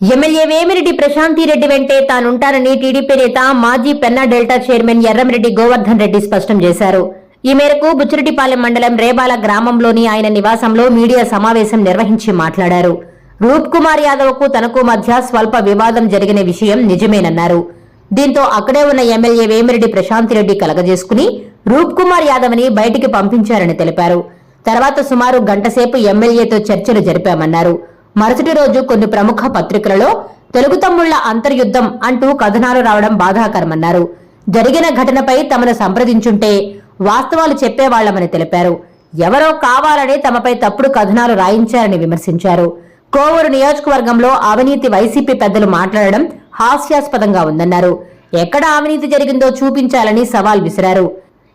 MLA Vemireddy Prashanti Reddy వెంటే తానుంటానని TDP నేత మాజీ పెన్నా డెల్టా చైర్మన్ ఎర్రంరెడ్డి గోవర్ధన్ రెడ్డి స్పష్టం చేశారు. ఈ మేరకు బుచ్చిరెడ్డిపాలెం మండలం రేబాల గ్రామంలోని ఆయన నివాసంలో మీడియా సమావేశం నిర్వహించి మాట్లాడారు. రూప్ కుమార్ యాదవ్కు తనకు మధ్య స్వల్ప వివాదం జరిగిన విషయం నిజమేనన్నారు. దీంతో అక్కడే ఉన్న ఎమ్మెల్యే వేమిరెడ్డి ప్రశాంతిరెడ్డి కలగజేసుకుని రూప్ కుమార్ యాదవ్ని బయటికి పంపించారని తెలిపారు. తర్వాత సుమారు గంటసేపు ఎమ్మెల్యేతో చర్చలు జరిపామన్నారు. మరుసటి రోజు కొన్ని ప్రముఖ పత్రికలలో తెలుగు తమ్ముళ్ళ అంతర్యుద్ధం అంటూ కథనాలు రావడం బాధాకరమన్నారు. జరిగిన ఘటనపై తమను సంప్రదించుంటే వాస్తవాలు చెప్పేవాళ్ళమని తెలిపారు. ఎవరో కావాలని తమపై తప్పుడు కథనాలు రాయించారని విమర్శించారు. కోవూరు నియోజకవర్గంలో అవినీతి వైసీపీ పెద్దలు మాట్లాడడం హాస్యాస్పదంగా ఉందన్నారు. ఎక్కడ అవినీతి జరిగిందో చూపించాలని సవాల్ విసిరారు.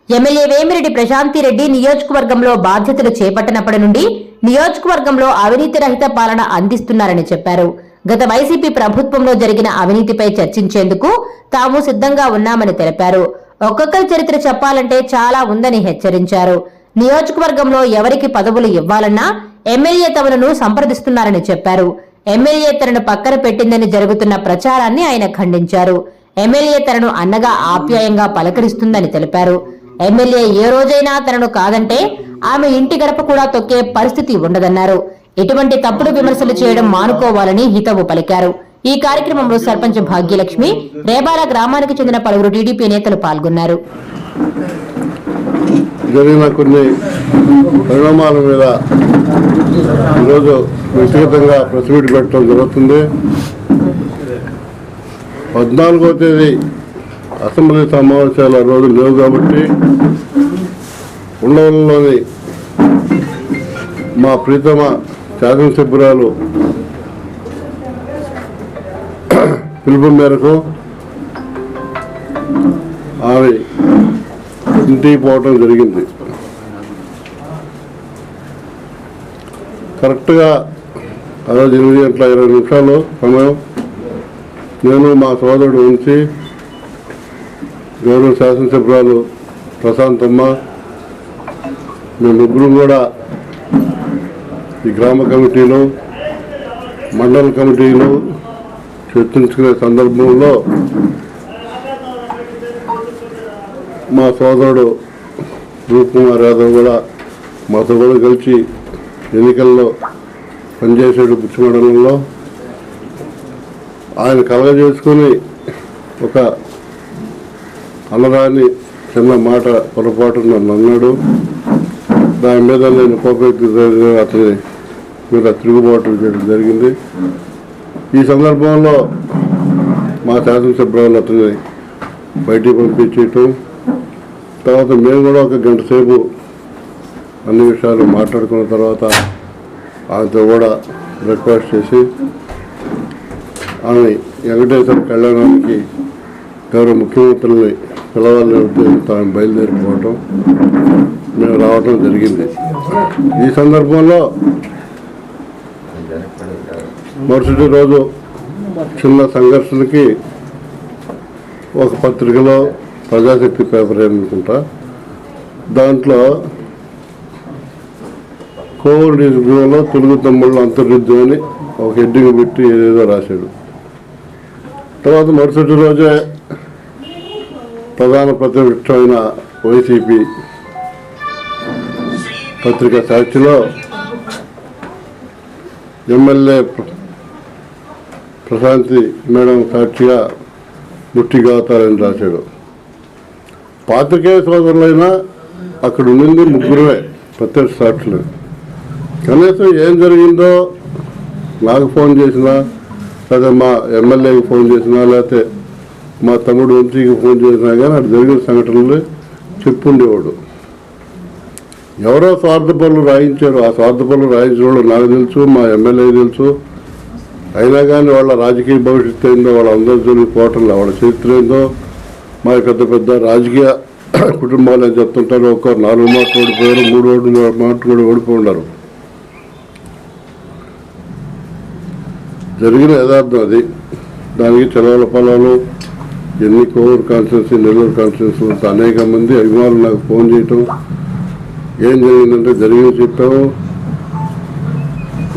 ఎమ్మెల్యే వేమిరెడ్డి ప్రశాంతిరెడ్డి నియోజకవర్గంలో బాధ్యతలు చేపట్టినప్పటి నుండి నియోజకవర్గంలో అవినీతి రహిత పాలన అందిస్తున్నారని చెప్పారు. గత వైసీపీ ప్రభుత్వంలో జరిగిన అవినీతిపై చర్చించేందుకు తాము సిద్ధంగా ఉన్నామని తెలిపారు. ఒక్కొక్కరి చరిత్ర చెప్పాలంటే చాలా ఉందని హెచ్చరించారు. నియోజకవర్గంలో ఎవరికి పదవులు ఇవ్వాలన్నా ఎమ్మెల్యే తమను సంప్రదిస్తున్నారని చెప్పారు. ఎమ్మెల్యే తనను పక్కన పెట్టిందని జరుగుతున్న ప్రచారాన్ని ఆయన ఖండించారు. ఎమ్మెల్యే తనను అన్నగా ఆప్యాయంగా పలకరిస్తుందని తెలిపారు. ఎమ్మెల్యే ఏ రోజైనా తనను కాదంటే ఆమె ఇంటి గడప కూడా తొక్కే పరిస్థితి ఉండదన్నారు. ఇటువంటి తప్పుడు విమర్శలు చేయడం మానుకోవాలని హితవు పలికారు. ఈ కార్యక్రమంలో సర్పంచ్ భాగ్యలక్ష్మి రేబాల గ్రామానికి చెందిన పలువురు టీడీపీ నేతలు పాల్గొన్నారు. జరిగిన కొన్ని పరిణామాల మీద ఈరోజు వ్యక్తిగతంగా ప్రెస్ మీట్ పెట్టడం జరుగుతుంది. పద్నాలుగో తేదీ అసెంబ్లీ సమావేశాలు రోజు లేవు కాబట్టి ఉండవల్లిలోని మా ప్రీతమ శాసనసభ్యురాలు పిలుపు మేరకు ఆమె ఇంటికి పోవటం జరిగింది. కరెక్ట్గా ఆ రోజు ఎనిమిది గంటల ఇరవై నిమిషాలు సమయం నేను మా సోదరుడు ఉంచి గౌరవ శాసనసభ్యురాలు ప్రశాంతమ్మ మేము ముగ్గురు కూడా ఈ గ్రామ కమిటీలు మండల కమిటీలు చర్చించుకునే సందర్భంలో మా సోదరుడు రూప్ కుమార్ యాదవ్ కూడా మాతో కూడా కలిసి ఎన్నికల్లో పనిచేసాడు బుచ్చి మండలంలో ఆయన కలగజేసుకొని ఒక అలరాని చిన్న మాట పొరపాటు నన్ను అన్నాడు దాని మీద నేను కోపెత్తి అతని మీద తిరుగుబాటు చేయడం జరిగింది. ఈ సందర్భంలో మా శాసనసభ్యులు అతన్ని బయటికి పంపించేయటం. తర్వాత మేము కూడా ఒక గంట సేపు అన్ని విషయాలు మాట్లాడుకున్న తర్వాత ఆమెతో కూడా రిక్వెస్ట్ చేసి ఆమె వెంకటేశ్వర కళ్యాణానికి గౌరవ ముఖ్యమంత్రుల్ని పిల్లవాళ్ళు తాను బయలుదేరిపోవటం మేము రావటం జరిగింది. ఈ సందర్భంలో మరుసటి రోజు చిన్న సంఘర్షణకి ఒక పత్రికలో ప్రజాశక్తి పేపర్ అనుకుంటా దాంట్లో కోవిడ్ నిజంలో తెలుగు తమ్ముళ్ళు అంతర్యుద్ధం అని ఒక హెడ్డింగ్ పెట్టి ఏదేదో రాశాడు. తర్వాత మరుసటి రోజే ప్రధాన ప్రతిపక్షమైన వైసీపీ పత్రిక సాక్షిలో ఎమ్మెల్యే ప్రశాంతి మేడం సాక్షిగా ముట్టిగాతారని రాశాడు. పాత్రికేయ సోదరులైనా అక్కడ ఉండింది ముగ్గురువే ప్రత్యక్ష సాక్షులు. కనీసం ఏం జరిగిందో నాకు ఫోన్ చేసినా లేదా మా ఎమ్మెల్యేకి ఫోన్ చేసినా లేకపోతే మా తమ్ముడు వంశీకి ఫోన్ చేసినా కానీ అక్కడ జరిగిన సంఘటనలు చెప్పుండేవాడు. ఎవరో స్వార్థ పనులు రాయించారు. ఆ స్వార్థ పనులు రాయించిన వాళ్ళు నాకు తెలుసు మా ఎమ్మెల్యే తెలుసు. అయినా కానీ వాళ్ళ రాజకీయ భవిష్యత్తు ఏందో వాళ్ళ జోలికి పోవటంలో వాళ్ళ చరిత్ర ఏందో మా పెద్ద పెద్ద రాజకీయ కుటుంబాలు అని చెప్తుంటారు ఒక నాలుగు మాటలు ఓడిపోయారు మూడు ఓడి మాటలు కూడా ఓడిపోయి ఉన్నారు. జరిగిన యథార్థం అది. దానికి చెలవల పొలాలు ఎన్ని కోవూరు కాన్స్టిట్యున్సీ నెల్లూరు కాన్స్టిట్యున్సీ అనేక మంది అభిమానులు నాకు ఫోన్ చేయటం. ఏం జరిగిందంటే జరిగింది చెప్పాము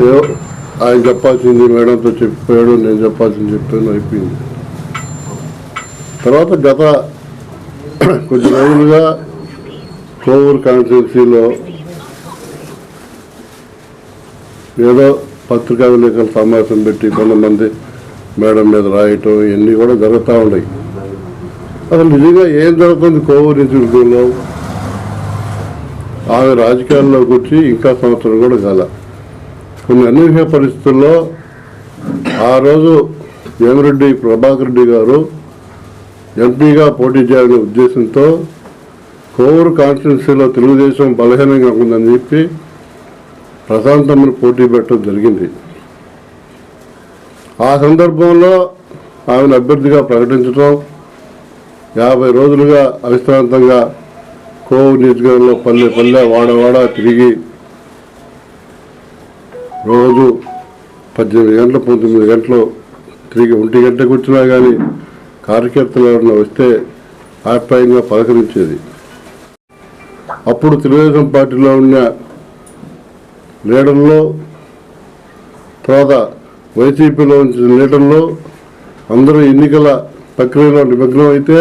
ఏదో ఆయన చెప్పాల్సింది మేడంతో చెప్పాడు నేను చెప్పాల్సింది చెప్పాను అయిపోయింది. తర్వాత గత కొద్ది రోజులుగా కోవూరు కాన్స్టిట్యున్సీలో ఏదో పత్రికా విలేకరుల సమావేశం పెట్టి కొంతమంది మేడం మీద రాయటం ఇవన్నీ కూడా జరుగుతూ ఉన్నాయి. అసలు నిజంగా ఏం జరుగుతుంది? కోవూరు నియోజకవర్గంలో ఆమె రాజకీయాల్లోకి వచ్చి ఇంకా సంవత్సరం కూడా కాల. కొన్ని అనూహ్య పరిస్థితుల్లో ఆ రోజు వేమిరెడ్డి ప్రభాకర్ రెడ్డి గారు ఎంపీగా పోటీ చేయాలనే ఉద్దేశంతో కోవూరు కాన్స్టిట్యున్సీలో తెలుగుదేశం బలహీనంగా ఉందని చెప్పి ప్రశాంతమ్మను పోటీ పెట్టడం జరిగింది. ఆ సందర్భంలో ఆమెను అభ్యర్థిగా ప్రకటించడం యాభై రోజులుగా అవిశ్రాంతంగా కోవు నియోజకవర్గంలో పల్లె పల్లె వాడవాడ తిరిగి రోజు పద్దెనిమిది గంటలు పంతొమ్మిది గంటలు తిరిగి ఒంటి గంటకు వచ్చినా కానీ కార్యకర్తలు ఎవరైనా వస్తే ఆప్యాయంగా పలకరించేది. అప్పుడు తెలుగుదేశం పార్టీలో ఉన్న లీడర్లో తర్వాత వైసీపీలో ఉంచిన లీడర్లో అందరూ ఎన్నికల ప్రక్రియలో నిమగ్నం అయితే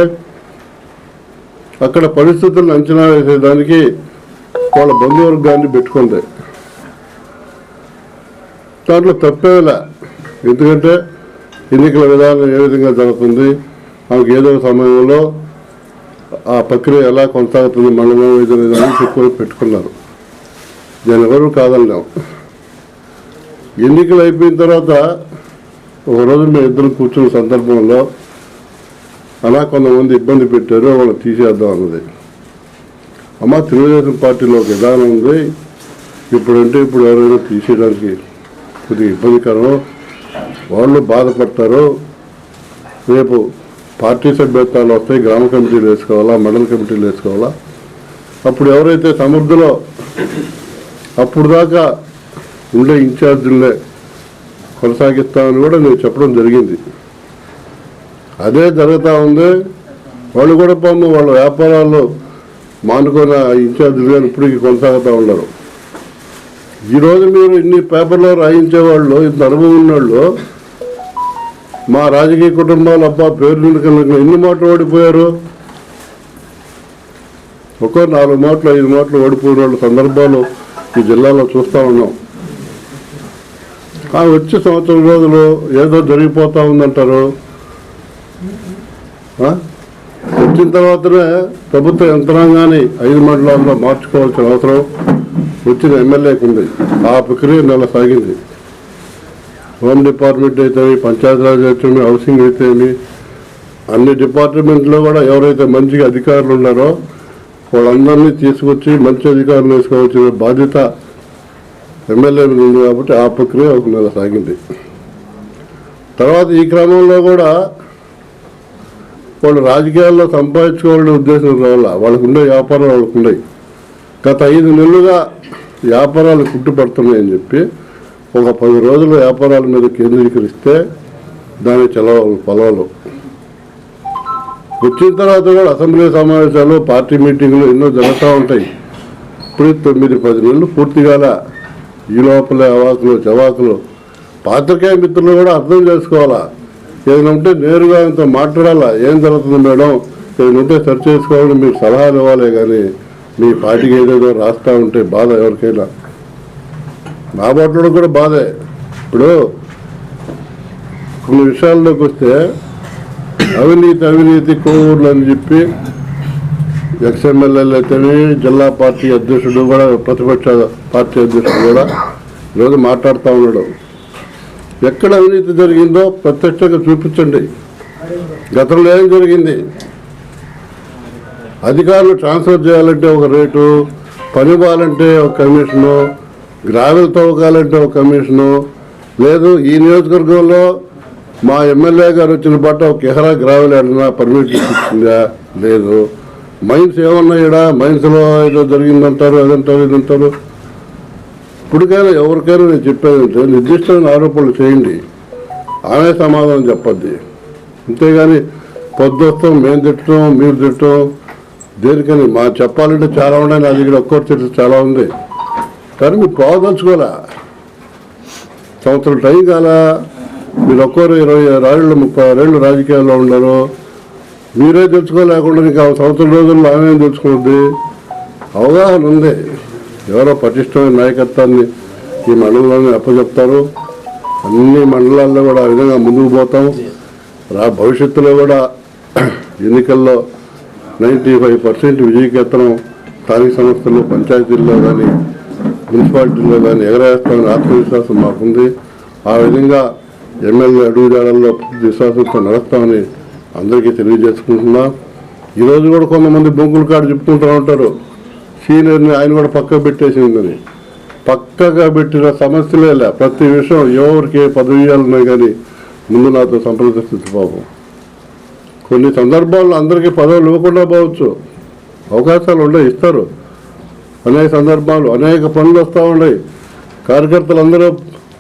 అక్కడ పరిస్థితులను అంచనా వేసేదానికి వాళ్ళ బంధువర్గాన్ని పెట్టుకుంది. దాంట్లో తప్పేలా. ఎందుకంటే ఎన్నికల విధానం ఏ విధంగా జరుగుతుంది ఆమెకు ఏదో ఒక సమయంలో ఆ ప్రక్రియ ఎలా కొనసాగుతుంది మండలం ఏదో విధానం చెప్పుకొని పెట్టుకున్నారు. నేను ఎవరు కాదన్నాం ఎన్నికలు అయిపోయిన తర్వాత ఒక రోజు మేము ఇద్దరు కూర్చున్న సందర్భంలో అలా కొంతమంది ఇబ్బంది పెట్టారు వాళ్ళని తీసేద్దాం అన్నది. అమ్మ తెలుగుదేశం పార్టీలో ఒక విధానం ఉంది. ఇప్పుడంటే ఇప్పుడు ఎవరైనా తీసేయడానికి కొద్దిగా ఇబ్బందికరం వాళ్ళు బాధపడతారు రేపు పార్టీ సభ్యత్వాలు వస్తాయి గ్రామ కమిటీలు వేసుకోవాలా మండల కమిటీలు వేసుకోవాలా? అప్పుడు ఎవరైతే సమర్థులో అప్పుడు దాకా ఉండే ఇన్ఛార్జీలనే కొనసాగిస్తామని కూడా నేను చెప్పడం జరిగింది. అదే జరుగుతూ ఉంది. వాళ్ళు కూడా పాము వాళ్ళ వ్యాపారాల్లో మానుకున్న ఇన్ఛార్జీలు కానీ ఇప్పటికీ కొనసాగుతూ ఉన్నారు. ఈరోజు మీరు ఇన్ని పేపర్లో రాయించే వాళ్ళు ఇంత అనుభవం ఉన్నవాళ్ళు మా రాజకీయ కుటుంబాలు అబ్బా పేరు నిలకలిగిన ఎన్ని మాటలు ఓడిపోయారు? ఒక నాలుగు మాటలు ఐదు మాటలు ఓడిపోయిన వాళ్ళ సందర్భాలు ఈ జిల్లాలో చూస్తూ ఉన్నాం. ఆ వచ్చే సంవత్సరం రోజులు ఏదో జరిగిపోతూ ఉందంటారు. వచ్చిన తర్వాతనే ప్రభుత్వ యంత్రాంగాన్ని ఐదు మండలాల్లో మార్చుకోవాల్సిన అవసరం వచ్చిన ఎమ్మెల్యేకి ఉంది. ఆ ప్రక్రియ నెల సాగింది. హోమ్ డిపార్ట్మెంట్ అయితేమి పంచాయతీరాజ్ అయితేమి హౌసింగ్ అయితేమి అన్ని డిపార్ట్మెంట్లో కూడా ఎవరైతే మంచిగా అధికారులు ఉన్నారో వాళ్ళందరినీ తీసుకొచ్చి మంచి అధికారులు వేసుకోవాల్సిన బాధ్యత ఎమ్మెల్యే మీద ఉంది కాబట్టి ఆ ప్రక్రియ ఒక నెల సాగింది. తర్వాత ఈ క్రమంలో కూడా వాళ్ళు రాజకీయాల్లో సంపాదించుకోవాలనే ఉద్దేశం రావాల. వాళ్ళకు ఉండే వ్యాపారాలు వాళ్ళకు గత ఐదు నెలలుగా వ్యాపారాలు కుట్టుపడుతున్నాయని చెప్పి ఒక పది రోజులు వ్యాపారాల మీద కేంద్రీకరిస్తే దాని చలవ పొలాలు వచ్చిన తర్వాత కూడా అసెంబ్లీ సమావేశాలు పార్టీ మీటింగ్లు ఎన్నో జరుగుతూ ఉంటాయి. ఇప్పుడు తొమ్మిది పది నెలలు పూర్తిగాల ఈ లోపల అవాకులు చవాకులు పాత్రికేయ మిత్రులు కూడా అర్థం చేసుకోవాలా? ఏదైనా ఉంటే నేరుగా ఇంత మాట్లాడాలా? ఏం జరుగుతుంది మేడం? ఏదైనా ఉంటే సెర్చ్ చేసుకోవాలని మీరు సలహాలు ఇవ్వాలి కానీ మీ పార్టీకి ఏదేదో రాస్తా ఉంటే బాధ ఎవరికైనా. నా మాట్లాడడం కూడా బాధే. ఇప్పుడు కొన్ని విషయాల్లోకి వస్తే అవినీతి అవినీతి కోవూర్లు అని చెప్పి ఎక్స్ఎమ్మెల్యేలు అయితేనే జిల్లా పార్టీ అధ్యక్షుడు కూడా ప్రతిపక్ష పార్టీ అధ్యక్షుడు కూడా ఈరోజు మాట్లాడుతూ ఉన్నాడు. ఎక్కడ అవినీతి జరిగిందో ప్రత్యక్షంగా చూపించండి. గతంలో ఏం జరిగింది? అధికారులు ట్రాన్స్ఫర్ చేయాలంటే ఒక రేటు పని ఇవ్వాలంటే ఒక కమిషను గ్రావెల్ తవ్వకాలంటే ఒక కమిషను. లేదు ఈ నియోజకవర్గంలో మా ఎమ్మెల్యే గారు వచ్చిన బట్ట ఒక ఎహరా గ్రావెల్ ఏడన్నా పర్మిషన్ ఇచ్చిందా? లేదు. మైన్స్ ఏమన్నా ఇక్కడ మైన్స్లో ఏదో జరిగిందంటారు అదంటారు ఇదంటారు. ఇప్పటికైనా ఎవరికైనా నేను చెప్పేదంటే నిర్దిష్టమైన ఆరోపణలు చేయండి. ఆమె సమాధానం చెప్పద్ది. అంతేగాని పొద్దుస్తాం మేము తిట్టడం మీరు తిట్టడం దేనికని మా చెప్పాలంటే చాలా ఉన్నాయి నా దగ్గర ఒక్కరు తిట్టు చాలా ఉంది. కానీ మీరు పోదలుచుకోలే సంవత్సరం టైం కాల మీరు ఒక్కరు ఇరవై రాళ్ళు ముప్పై రేళ్ళు రాజకీయాల్లో ఉన్నారు. మీరే తెలుసుకోలేకుండా ఇంకా సంవత్సరం రోజుల్లో ఆమె తెలుసుకుంది అవగాహన ఉంది. ఎవరో పటిష్టమైన నాయకత్వాన్ని ఈ మండలంలోనే అప్పచెప్తారు. అన్ని మండలాల్లో కూడా ఆ విధంగా ముందుకు పోతాం. రా భవిష్యత్తులో కూడా ఎన్నికల్లో నైంటీ ఫైవ్ పర్సెంట్ విజయకేతనం స్థానిక సంస్థలు పంచాయతీల్లో కానీ మున్సిపాలిటీల్లో కానీ ఎగరేస్తామని ఆత్మవిశ్వాసం మాకుంది. ఆ విధంగా ఎమ్మెల్యే అడుగుజాడల్లో విశ్వాసంతో నడుస్తామని అందరికీ తెలియజేసుకుంటున్నా. ఈరోజు కూడా కొంతమంది బొంగుల కాడు చెప్పుకుంటూ ఉంటారు. సీనియర్ని ఆయన కూడా పక్క పెట్టేసిందని పక్కగా పెట్టిన సమస్యలే లే. ప్రతి విషయం ఎవరికి ఏ పదవి ఇవ్వాలన్నా కానీ ముందు నాతో సంప్రదిస్తుంది పాపం కొన్ని సందర్భాల్లో అందరికీ పదవులు ఇవ్వకుండా పోవచ్చు. అవకాశాలు ఉండే ఇస్తారు. అనేక సందర్భాలు అనేక పనులు వస్తూ ఉన్నాయి. కార్యకర్తలు అందరూ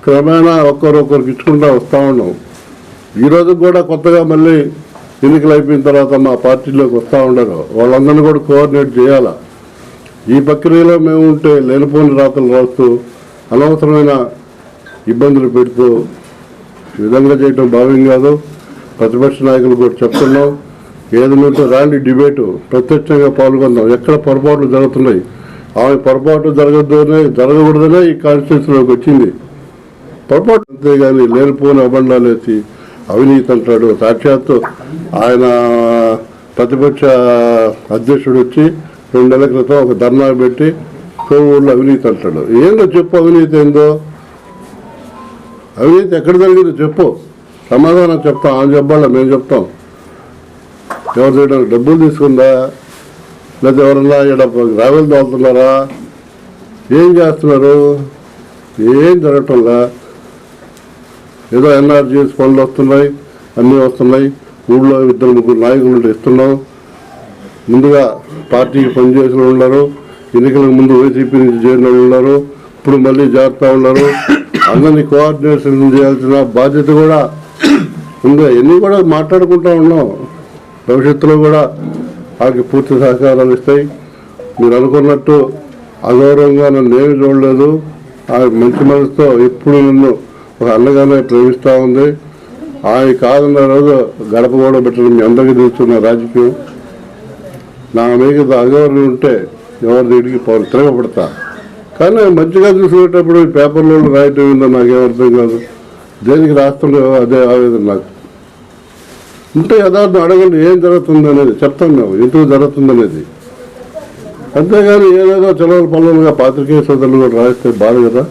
క్రమేణా ఒక్కరొకరికి ఇచ్చుకుంటూ వస్తూ ఉన్నాం. ఈరోజు కూడా కొత్తగా మళ్ళీ ఎన్నికలు అయిపోయిన తర్వాత మా పార్టీలోకి వస్తూ ఉండరు. వాళ్ళందరినీ కూడా కోఆర్డినేట్ చేయాలా? ఈ ప్రక్రియలో మేము ఉంటే లేనిపోని రాతలు రాస్తూ అనవసరమైన ఇబ్బందులు పెడుతూ విధంగా చేయటం భావ్యం కాదు. ప్రతిపక్ష నాయకులు కూడా చెప్తున్నాం. ఏదైనా రాండి డిబేటు. ప్రత్యక్షంగా పాల్గొందాం. ఎక్కడ పొరపాట్లు జరుగుతున్నాయి? ఆమె పొరపాటు జరగద్దనే జరగకూడదనే ఈ కాన్స్టిట్యూన్సీలోకి వచ్చింది. పొరపాటు అంతేగాని లేనిపోని అబండాలు వేసి అవినీతి అంటాడు. సాక్షాత్తు ఆయన ప్రతిపక్ష అధ్యక్షుడు వచ్చి రెండు నెలల క్రితం ఒక ధర్నా పెట్టి కోవూరులో అవినీతి అంటాడు. ఏందో చెప్పు అవినీతి ఏందో? అవినీతి ఎక్కడ జరిగిందో చెప్పు. సమాధానం చెప్తాం. ఆమె చెప్పాలా? మేము చెప్తాం. ఎవరు చేయడానికి డబ్బులు తీసుకుందా? లేదా ఎవరన్నా ఇక్కడ రావెలు తోలుతున్నారా ఏం చేస్తున్నారు? ఏం జరగటంలా? ఏదో ఎన్ఆర్జీఎస్ పనులు వస్తున్నాయి అన్నీ వస్తున్నాయి. ఊళ్ళో ఇద్దరు ముగ్గురు నాయకులు ఇస్తున్నాం. ముందుగా పార్టీకి పనిచేసిన ఉన్నారు. ఎన్నికలకు ముందు వైసీపీ నుంచి చేరిన ఉన్నారు. ఇప్పుడు మళ్ళీ జాగ్రత్త ఉన్నారు. అందరినీ కోఆర్డినేషన్ చేయాల్సిన బాధ్యత కూడా ఉంది. ఇవన్నీ కూడా మాట్లాడుకుంటూ ఉన్నాం. భవిష్యత్తులో కూడా వాళ్ళకి పూర్తి సహకారాలు ఇస్తాయి. మీరు అనుకున్నట్టు అగౌరవంగా నన్ను ఏమి చూడలేదు. ఆ మంచి మనసుతో ఎప్పుడు నన్ను ఒక అన్నగానే ప్రేమిస్తూ ఉంది. ఆయన కాదన్న రోజు గడప కూడా పెట్టడం మీ అందరికీ తెలుస్తున్న రాజకీయం. నా మీద అగౌరవం ఉంటే ఎవరి దగ్గరికి పౌరు తిరగబడతా. కానీ మంచిగా చూసుకునేటప్పుడు పేపర్లో రాయటం ఏందో నాకేం అర్థం కాదు. దేనికి రాస్తుండే అదే ఆవేదన నాకు. ఉంటే యథార్థం అడగండి ఏం జరుగుతుంది అనేది చెప్తాం మేము ఎందుకు జరుగుతుంది అనేది అంతేగాని ఏదేదో చలవల పనులుగా పాత్రికేయ సోదరులు కూడా రాస్తే బాధ కదా.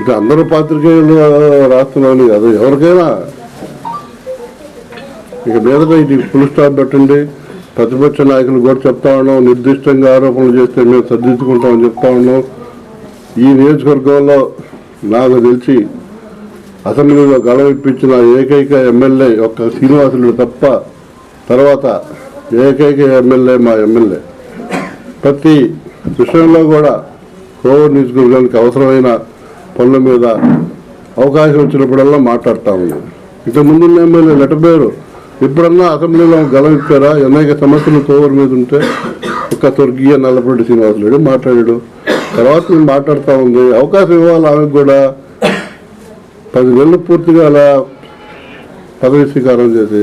ఇంకా అందరూ పాత్రికేయులు రాస్తున్నాను కదా ఎవరికైనా. ఇక మీద ఇది ఫుల్ స్టాప్ పెట్టండి. ప్రతిపక్ష నాయకులు కూడా చెప్తా ఉన్నాం నిర్దిష్టంగా ఆరోపణలు చేస్తే మేము సర్దిద్దుకుంటామని చెప్తా ఉన్నాం. ఈ నియోజకవర్గంలో నాకు తెలిసి అసెంబ్లీలో గడవ ఇప్పించిన ఏకైక ఎమ్మెల్యే ఒక్క శ్రీనివాసులు తప్ప తర్వాత ఏకైక ఎమ్మెల్యే మా ఎమ్మెల్యే. ప్రతి విషయంలో కూడా కోవిడ్ నియోజకవర్గానికి అవసరమైన పనుల మీద అవకాశం వచ్చినప్పుడల్లా మాట్లాడుతూ ఉన్నాం. ఇంతకుముందున్న ముందున్న ఎమ్మెల్యే పేరు ఇప్పుడన్నా అసెంబ్లీలో గలవిప్పారా అనేక సమస్యలు కోవర్ మీద ఉంటే ఒక స్వర్గీయ నల్లపరెడ్డి శ్రీనివాసులు మాట్లాడాడు. తర్వాత నేను మాట్లాడుతూ ఉంది. అవకాశం ఇవ్వాలి ఆమెకు కూడా. పది నెలలు పూర్తిగా అలా పదవి స్వీకారం చేసి